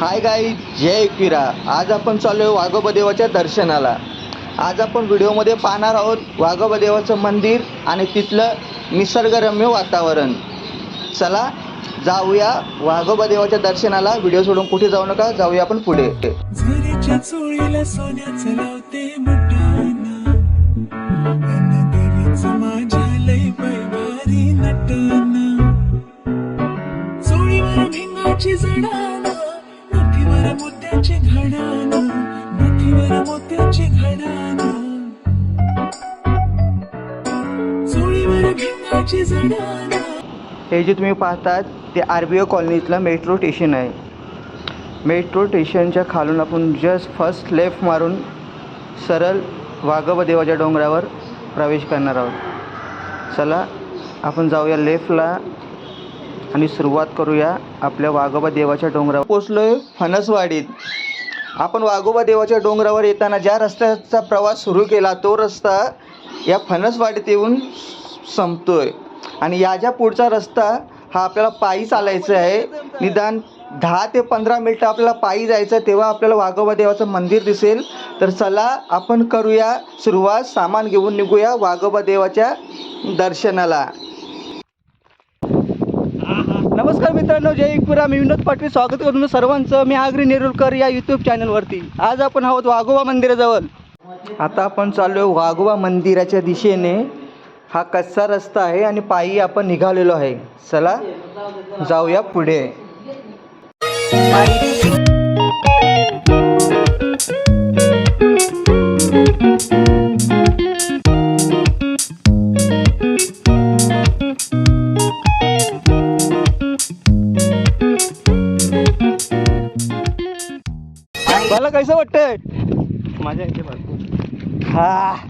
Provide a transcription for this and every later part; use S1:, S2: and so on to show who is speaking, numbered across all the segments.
S1: हाय गाई जय किरा आज आपण चालू आहे वाघोबा देवाच्या दर्शनाला. आज आपण व्हिडिओमध्ये पाहणार आहोत वाघोबा देवाचं मंदिर आणि तिथलं निसर्गरम्य वातावरण. चला जाऊया वाघोबा देवाच्या दर्शनाला. व्हिडिओ सोडून कुठे जाऊ नका जाऊया आपण पुढे.
S2: झरीच्या मोत्याची घडान नथीवर मोत्याची घडान चोळीवर भिंगाची जडान
S1: हे जे तुम्ही पाहतात ते आर बी ओ कॉलनीतलं मेट्रो स्टेशन आहे. मेट्रो स्टेशनच्या खालून आपण जस्ट फर्स्ट लेफ्ट मारून सरळ वाघोबा देवाच्या डोंगरावर प्रवेश करणार आहोत. चला आपण जाऊया लेफ्टला आणि सुरुवात करूया आपल्या वाघोबा देवाच्या डोंगरावर. पोचलोय फणसवाडीत. आपण वाघोबा देवाच्या डोंगरावर येताना ज्या रस्त्याचा प्रवास सुरू केला तो रस्ता या फणसवाडीत येऊन संपतोय. आणि या ज्या पुढचा रस्ता हा आपल्याला पायी चालायचा आहे. निदान दहा ते पंधरा मिनटं आपल्याला पायी जायचं तेव्हा आपल्याला वाघोबा देवाचं मंदिर दिसेल. तर चला आपण करूया सुरुवात. सामान घेऊन निघूया वाघोबा देवाच्या दर्शनाला. नमस्कार मित्रांनो जय एकपुरा. मी विनोद पाटील स्वागत करतो सर्वांचं. मी आगरी नेरुलकर या यूट्यूब चॅनलवरती आज आपण आहोत वाघोबा मंदिराजवळ. आता आपण चाललो आहे वाघोबा मंदिराच्या दिशेने. हा कच्चा रस्ता आहे आणि पायी आपण निघालेलो आहे. चला जाऊया पुढे. मज़ा हा।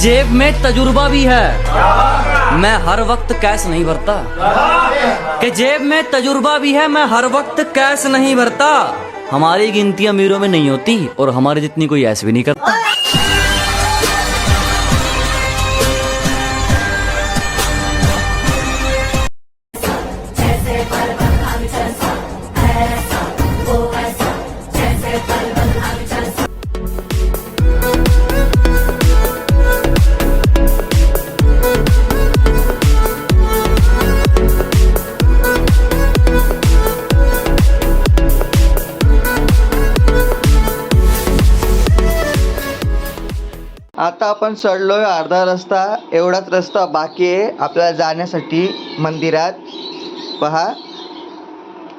S3: जेब में तजुर्बा भी है। मैं हर वक्त कैश नहीं भरता। कि जेब में तजुर्बा भी है मैं हर वक्त कैश नहीं भरता। हमारी गिनती अमीरों में नहीं होती और हमारे जितनी कोई ऐसे भी नहीं करता।
S1: आपण चढलोय अर्धा रस्ता एवढाच रस्ता बाकी आहे. आपल्याला जाण्यासाठी मंदिरात पहा.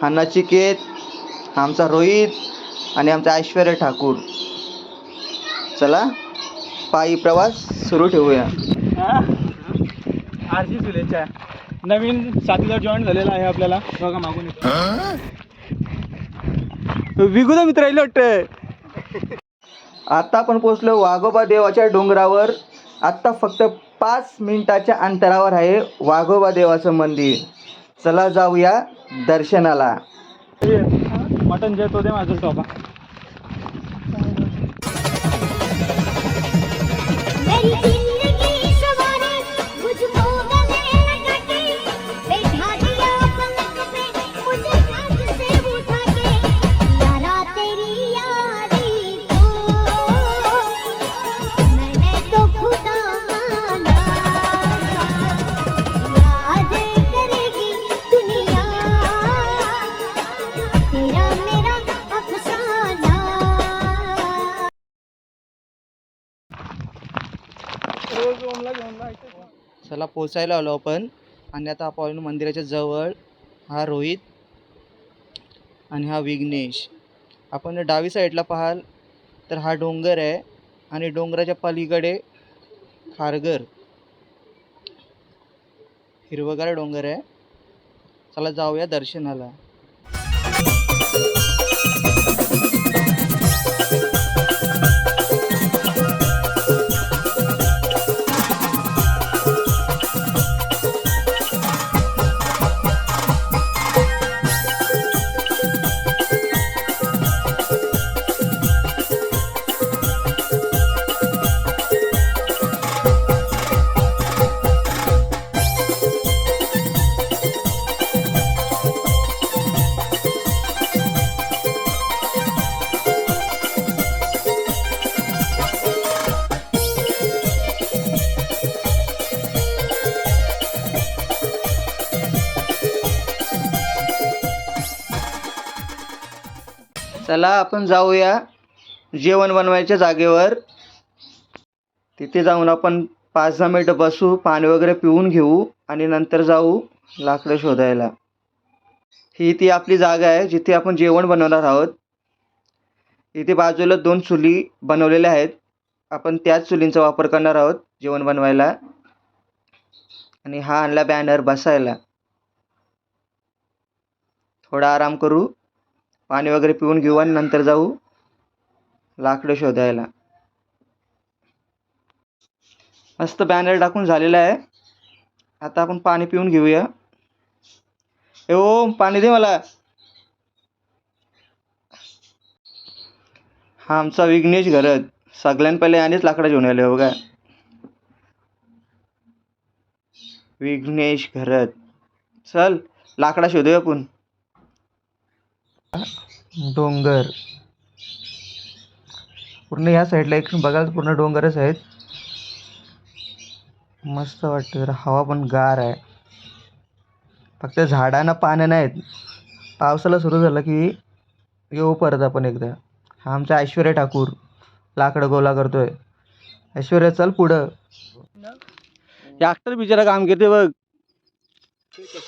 S1: हा नचिकेत आमचा रोहित आणि आमचा ऐश्वर्या ठाकूर. चला पायी प्रवास सुरू ठेवूया.
S4: आर सी सुलेच्या नवीन साथीदार जॉईन झालेला आहे आपल्याला. बघा मागून.
S1: विगुदा मित्र राहिले वाटतं आता आपण पोचलो वाघोबा देवाच्या डोंगरावर. आत्ता फक्त पाच मिनिटाच्या अंतरावर आहे वाघोबा देवाचं मंदिर. चला जाऊया दर्शनाला.
S4: मटन जे तो दे माझं टॉपा
S5: मेरी
S1: पोचायला आलो आपण. आणि आता आपण मंदिराच्या जवळ. हा रोहित आणि हा विघ्नेश. आपण डावी साईडला पाहाल तर हा डोंगर आहे आणि डोंगराच्या पलीकडे खारघर. हिरवगार डोंगर आहे. चला जाऊया दर्शनाला. चला आपण जाऊया जेवण बनवायच्या जागेवर. तिथे जाऊन आपण पाच दहा मिनटं बसू पाणी वगैरे पिऊन घेऊ आणि नंतर जाऊ लाकडं शोधायला. ही ती आपली जागा आहे जिथे आपण जेवण बनवणार आहोत. इथे बाजूला दोन चुली बनवलेल्या आहेत. आपण त्याच चुलींचा वापर करणार आहोत जेवण बनवायला. आणि हा आणला बॅनर बसायला. थोडा आराम करू. पाणी वगैरे पिऊन घेऊ आणि नंतर जाऊ लाकडं शोधायला. मस्त बॅनर टाकून झालेला आहे. आता आपण पाणी पिऊन घेऊया. ए ओम पाणी दे मला. हा आमचा विघ्नेश घरत. सगळ्यां पहिले यानेच लाकडं घेऊन आले हो बघा. विघ्नेश घरत. चल लाकडा शोधूया आपण. डोंगर. पूर्ण या साईडला एक बघाल पूर्ण डोंगरच आहेत. मस्त वाटतं जरा हवा पण गार आहे. फक्त झाडांना पानं नाहीत. पावसाला सुरू झालं की येऊ परत आपण एकदा. हा आमचा ऐश्वर्या ठाकूर लाकडं गोला करतोय. ऐश्वर्या चल पुढं. ॲक्टर बिचारा काम करते बघ.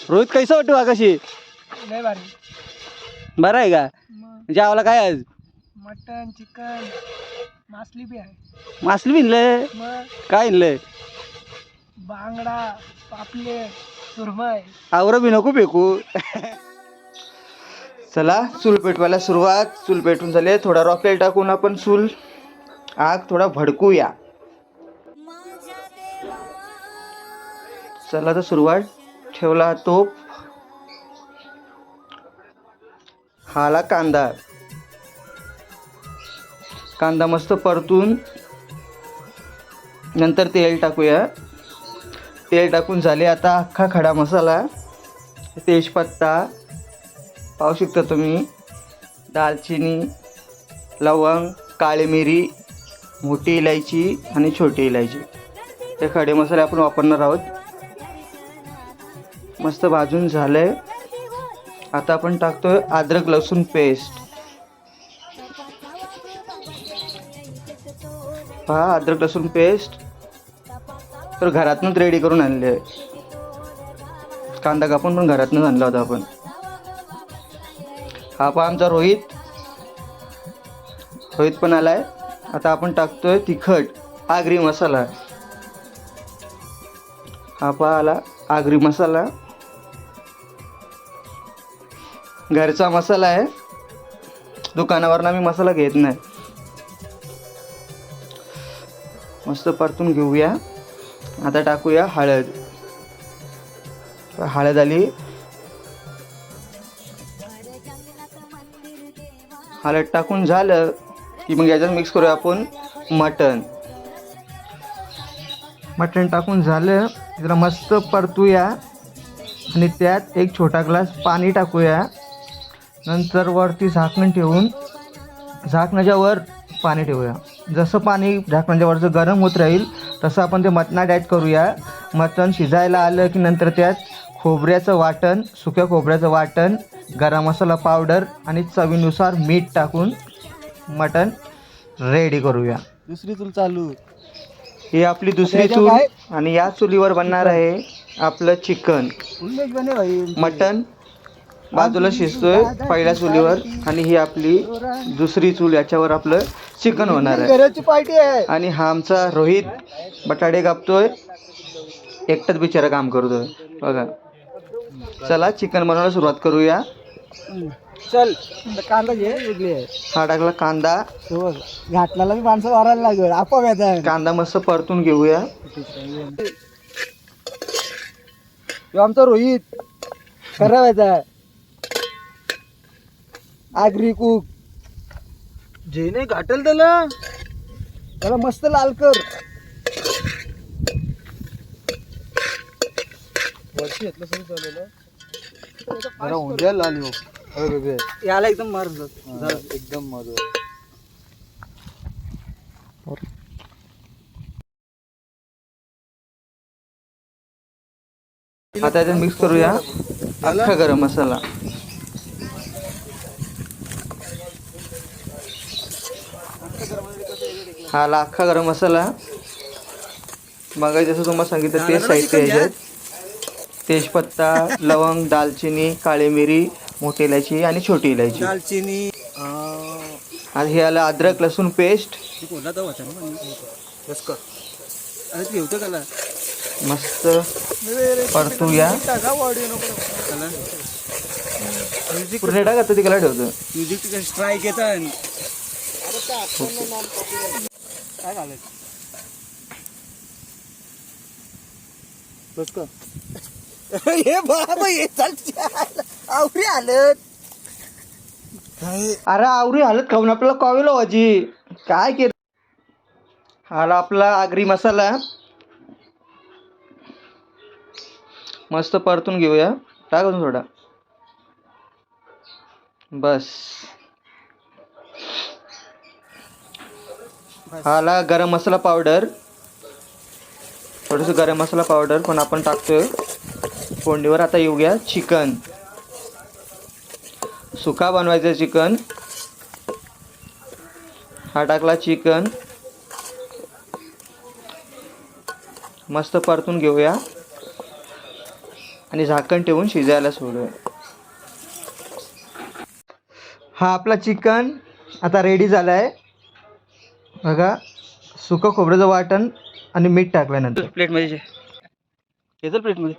S1: रोहित कैसा वाटतो कशी
S4: लय भारी.
S1: बरं आहे का? जेवायला काय आज?
S4: मटन चिकन मासली बी आहे.
S1: मासली बिनलंय
S4: मग?
S1: काय इनलंय
S4: बांगडा पापलेट सुरमई.
S1: आवरं बी नको फेकू. चला चूल पेटवायला सुरुवात. चूल पेटून झाले. थोडा रॉकेल टाकून आपण चूल. आग थोडा भडकूया. चला तर सुरुवात. ठेवला तोप. हाला कांदा. कांदा मस्त परतून नंतर तेल टाकूया. तेल टाकून झाले आता अख्खा खडा मसाला तेजपत्ता पाहू शकता तुम्ही दालचिनी लवंग काळी मिरी मोठी इलायची आणि छोटी इलायची. हे खडे मसाले आपण वापरणार आहोत. मस्त भाजून झालं आहे आता आपण टाकतोय अद्रक लसूण पेस्ट पहा अद्रक लसूण पेस्ट तर घरातूनच रेडी करून आणले आहे. कांदा कापून पण घरातूनच आणला होता आपण. हा पहा आमचा रोहित. रोहित पण आलाय. आता आपण टाकतोय तिखट आगरी मसाला. हा पहा आला आगरी मसाला. घरचा मसाला आहे. दुकानावरनं आम्ही मसाला घेत नाही. मस्त परतून घेऊया. आता टाकूया हळद. हळद आली. हळद टाकून झालं की मग याच्यात मिक्स करूया आपण मटण. मटण टाकून झालं. जरा मस्त परतूया. आणि त्यात एक छोटा ग्लास पाणी टाकूया. नंतर वरती झाकण ठेवून झाकणाच्या वर पाणी ठेवूया. जसं पाणी झाकणाच्या वरचं गरम होत राहील तसं आपण ते मटणात ॲड करूया. मटण शिजायला आलं की नंतर त्यात खोबऱ्याचं वाटण सुक्या खोबऱ्याचं वाटण गरम मसाला पावडर आणि चवीनुसार मीठ टाकून मटण रेडी करूया.
S4: दुसरी चूल चालू.
S1: ही आपली दुसरी चूल आणि या चुलीवर बनणार आहे आपलं चिकन. मटण बाजूला शिजतोय पहिल्या चुलीवर आणि ही आपली दुसरी चूल याच्यावर आपलं चिकन होणार आहे.
S4: आहे.
S1: आणि हा आमचा रोहित बटाटे कापतोय. एकटाच बिचारा काम करतोय. बघा. चला चिकन बनवायला सुरुवात करूया.
S4: चल कांदा घे आहे.
S1: हा टाकला कांदा.
S4: घाटणाला बी माणसं वारायला लागेल. आपोआप
S1: कांदा मस्त परतून घेऊया.
S4: आमचा रोहित. करावायचा आगरी कुक. जेने घाटल त्याला. त्याला मस्त लाल कर. वरती घेतलं सगळं चाललेलं जरा उंद्या लाल हो. याला एकदम मारून एकदम मजा
S1: आता याच्यात मिक्स करूया. अख्खा गरम मसाला. हा आला अख्खा गरम मसाला. मग जसं तुम्हाला सांगितलं तेच साहित्य ह्याच्यात तेजपत्ता लवंग दालचिनी काळी मिरी मोठी इलायची आणि छोटी इलायची.
S4: दालचिनी
S1: आणि हे आलं अद्रक लसूण पेस्ट.
S4: ते
S1: मस्त परतूया पूर्ण टाका तर तिकडे ठेवतो.
S4: म्युझिक येतात काय घालायचं? बस का हे बाबा हे चाल आवरी आलं काय?
S1: अरे आवरी हालत खाऊन आपल्याला कॉवेल वाजी काय केलं? हाला आपला आगरी मसाला. मस्त परतून घेऊया. टाक अजून थोडा. बस. हाला गरम मसाला पावडर थोडंसं गरम मसाला पावडर पण आपण टाकतोय. फोडणीवर आता येऊया चिकन. सुका बनवायचं चिकन. हा टाकला चिकन. मस्त परतून घेऊया. आणि झाकण ठेवून शिजायला सोडूया. हा आपला चिकन आता रेडी झाला आहे बघा सुकं खोबऱ्याचं वाटण आणि मीठ टाकल्यानंतर प्लेटमध्ये येतं प्लेटमध्ये.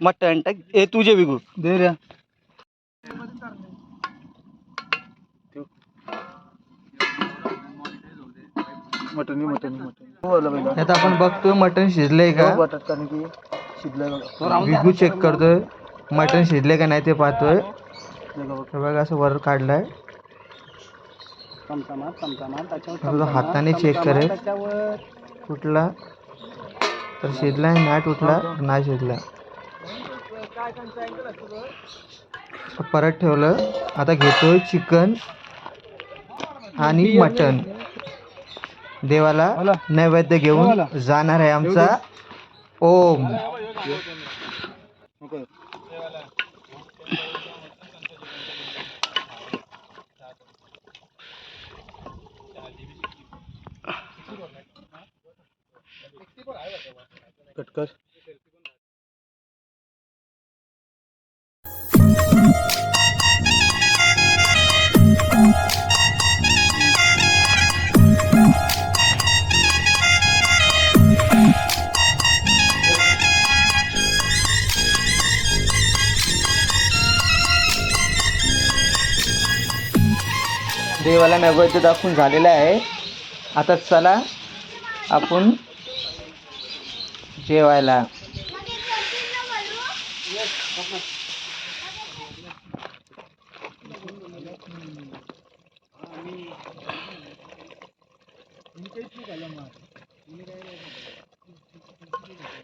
S1: मटण टाक ए तुझे बिगू.
S4: दे रे. मटन मटन मटन
S1: आता आपण बघतोय मटण शिजलंय का? विगू चेक करतोय. मटण शिजले का नाही ते पाहतोय. हे बघा असं वर काढलाय.
S4: त्याच्यावर
S1: हाताने चेक करेल.
S4: त्याच्यावर.
S1: कुठला? तर शिजलाय नाही तुटला नाही शिजला परत ठेवलं. आता घेतोय चिकन आणि मटन देवाला नैवेद्य घेऊन जाणार आहे आमचा ओम.
S4: कट कर.
S1: देवाला नैवेद्य दाखवून झालेला आहे. आता चला आपण जेवायला.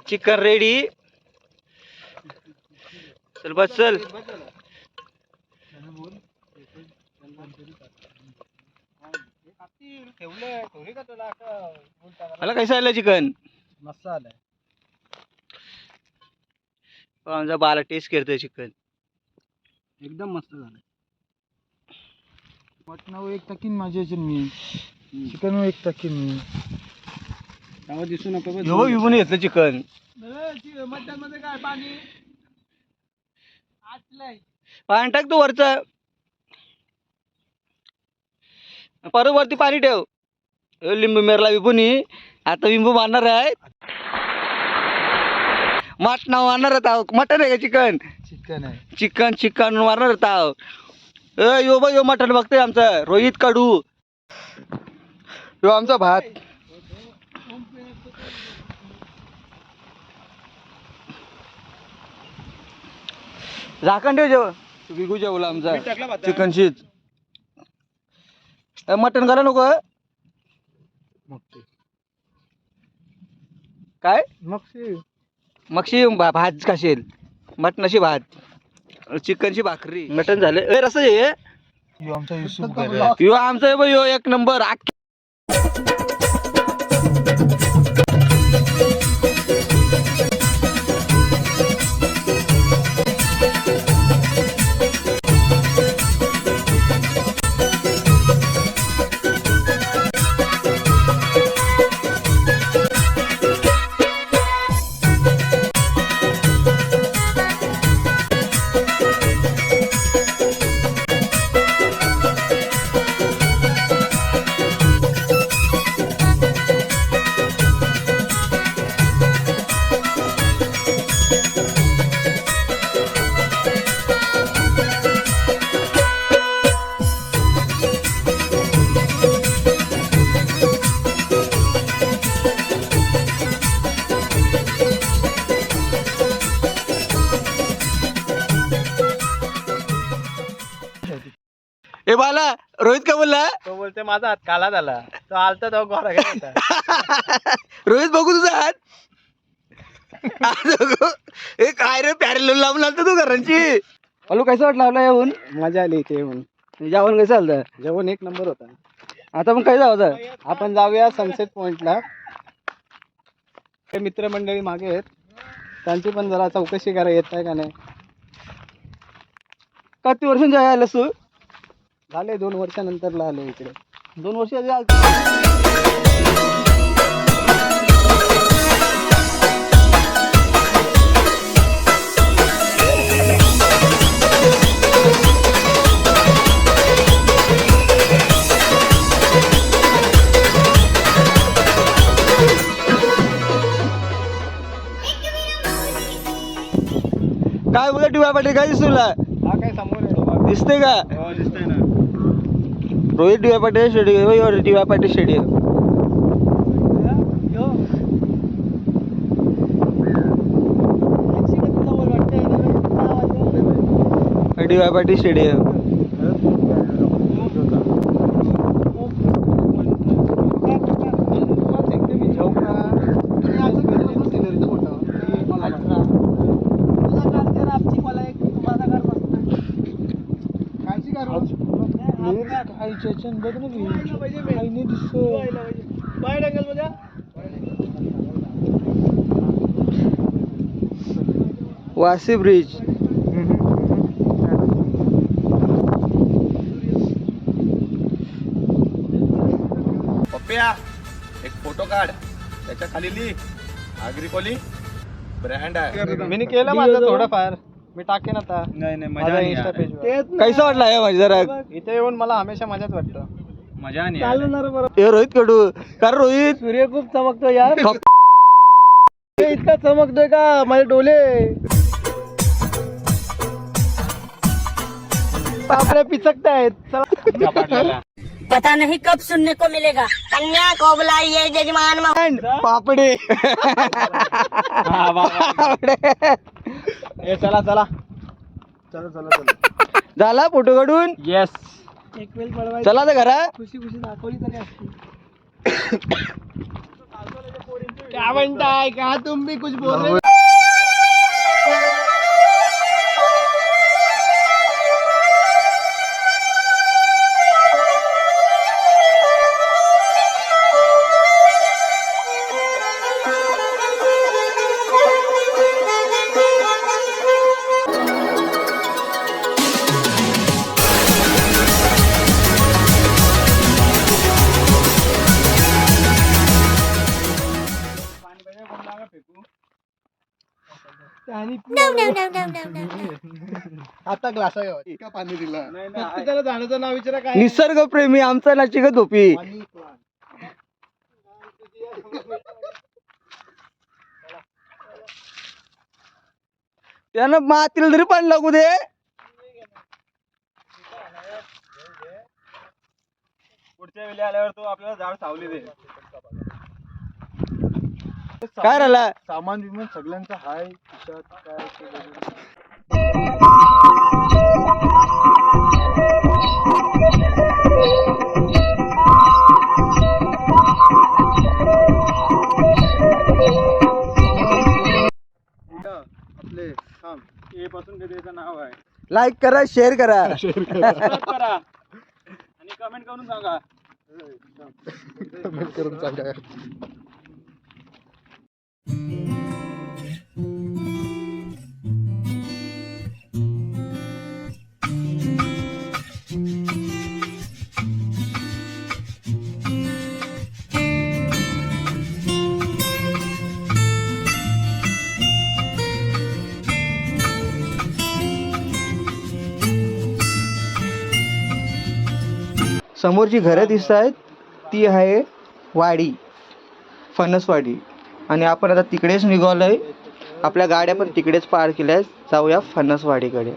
S1: Chicken ready. चल बस चल. मला कसं आलं चिकन?
S4: मस्त आलाय.
S1: आमचा बाला टेस्ट करतोय चिकन.
S4: एकदम मस्त झालंय. मटणावर एक टाकीन माझ्या याच्यात मी. चिकन एक टाकीन मी. त्यावर दिसू नको
S1: हो घेतलं चिकन
S4: मटणमध्ये काय पाणी आटलंय
S1: पाणी टाक तू वरचं. परत वरती पाणी ठेव. हे लिंबू मेरला विभूनी आता लिंबू मारणार आहे. मटणा मारणार आहेत आहो. मटण आहे का चिकन?
S4: चिकन आहे.
S1: चिकन चिकन मारणार आहो. ए यो बा यो मटण बघतोय आमचं. रोहित कडू. यो आमचा भात. झाकण ठेव जेव विगू जेवला आमचा. चिकन शीज ए, मटण करा नको हं? काय?
S4: मग
S1: मगशी भा भात खाशील. मटणाची भात. चिकनची भाकरी. मटण झाले. ए रस ये
S4: ह्यो आमचा युसुफ.
S1: यो आमचा यो एक नंबर. आख
S6: तो माझा हात काला झाला. तो आलता तो गोरा गेला होता.
S1: रोहित बघू तुझा हात. काय रे पॅरेल लावून लागतो तू घरांची. हॅलो कसं वाटलं आपला येऊन?
S6: मजा आली इथे येऊन.
S1: जेवण कसं चालतं
S6: जेवण एक नंबर होता.
S1: आता मग काय जावं
S6: आपण जाऊया सनसेट पॉइंटला ते मित्रमंडळी मागे आहेत. त्यांची पण जरा चौकशी करा येत आहे का नाही.
S1: किती वर्ष आलास तू?
S6: झाले दोन वर्षानंतरला आले इकडे.
S1: दोन वर्ष आधी आलतो. काय बोला टिवा पाटील? काय तुला?
S6: हा काय समोर आहे
S1: दिसते का?
S6: हो दिसतंय ना.
S1: Rohit D Y Patil stadium D Y Patil stadium D Y Patil stadium Vashi bridge.
S7: पप्प्या एक फोटो काढ. त्याच्याखाली लिही आग्रिकोली ब्रँड आहे.
S6: मी केलं माझं थोडंफार. मी टाकेन आता. नाही नाही
S7: मजा नाही
S6: इंस्टा
S7: यार.
S6: पेज
S1: कैसा वाटला आहे माझी जरा?
S6: इथे येऊन मला हमेशा मजाच वाटतं.
S7: मजा नाही
S1: हे रोहित कडू. कारण रोहित.
S6: सूर्य खूप चमकतो यार.
S1: खप-
S6: इतका चमकतोय का? माझे डोले. आपल्या पिचकतायत चला.
S3: पता नहीं कब सुनने को मिलेगा। कन्या को बुलाइए जजमान
S1: पापडे. पापडे.
S6: ए चला चला. चला चला चला.
S1: झाला फोटो काढून?
S6: येस एक वेळ
S1: चला तर घरा
S6: खुशी खुशी दाखवली तरी असती. क्या म्हणताय? का तुम भी कुछ बोल रहे आता ग्लास का पाणी दिलं. फक्त त्याला झाडाचं नाव विचारा काय
S1: निसर्ग प्रेमी आमचा नाचिकत धोपी त्यानं मातीला तरी पाणी लागू दे.
S7: पुढच्या वेळी आल्यावर तो आपल्याला झाड सावली दे.
S1: काय राहिला?
S6: सामान बिमान सगळ्यांचं हाय खिशात काय ते बघून. आपले थांब. ए पासून त्याचं नाव आहे?
S1: लाईक करा शेअर करा.
S7: करा. आणि कमेंट करून सांगा.
S6: कमेंट करून सांगा.
S1: समोर जी घरं दिसत आहेत ती आहे वाडी फणसवाडी. आणि आपण आता तिकडेच निघालोय. आपल्या गाड्या पण तिकडेच पार केल्या आहेत. जाऊया फणसवाडीकडे.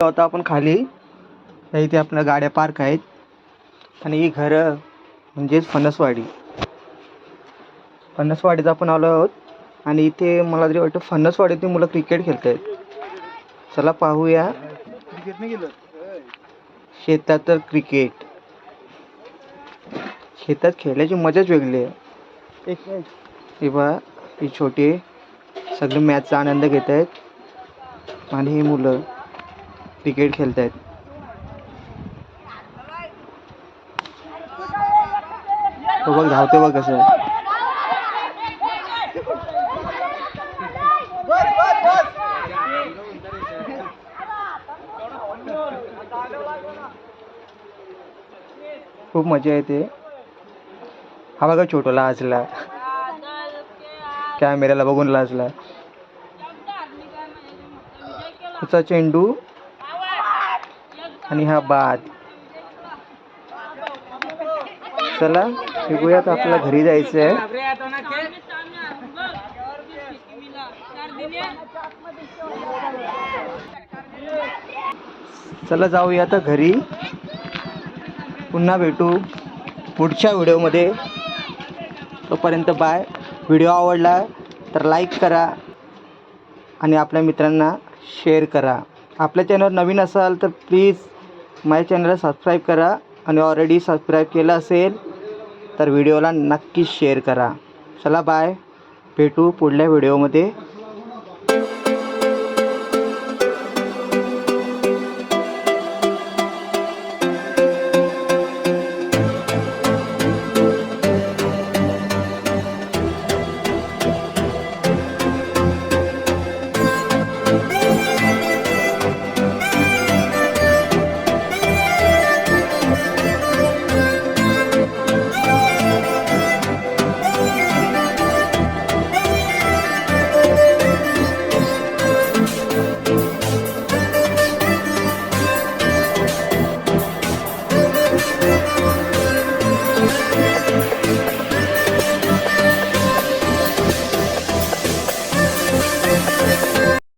S1: होता आपण खाली. इथे आपल्या गाड्या पार्क आहेत. आणि ही घरं म्हणजेच फणसवाडी. फणसवाडीत आपण आलो आहोत. आणि इथे मला तरी वाटतं फणसवाडीतली मुलं क्रिकेट खेळत आहेत चला पाहूया.
S4: क्रिकेट नाही गेलं?
S1: शेतात तर क्रिकेट शेतात खेळण्याची मजाच वेगळी आहे.
S4: एक
S1: हे बा ही छोटे सगळे मॅचचा आनंद घेत आहेत आणि ही मुलं क्रिकेट खेळत आहेत बघ धावते बघ कसं खूप मजा येते. हा बघा छोटो लाजला. कॅमेऱ्याला बघून लाजला. तुझा चेंडू आणि हा बाद. चला निघूयात आपल्याला घरी जायचं आहे चला जाऊया आता घरी. पुन्हा भेटू पुढच्या व्हिडिओमध्ये. तोपर्यंत बाय व्हिडिओ आवडला तर लाईक करा आणि आपल्या मित्रांना शेअर करा. आपल्या चॅनल नवीन असाल तर प्लीज माझ्या चॅनलला सबस्क्राईब करा आणि ऑलरेडी सबस्क्राईब केलं असेल तर व्हिडिओला नक्कीच शेअर करा. चला बाय भेटू पुढल्या व्हिडिओमध्ये.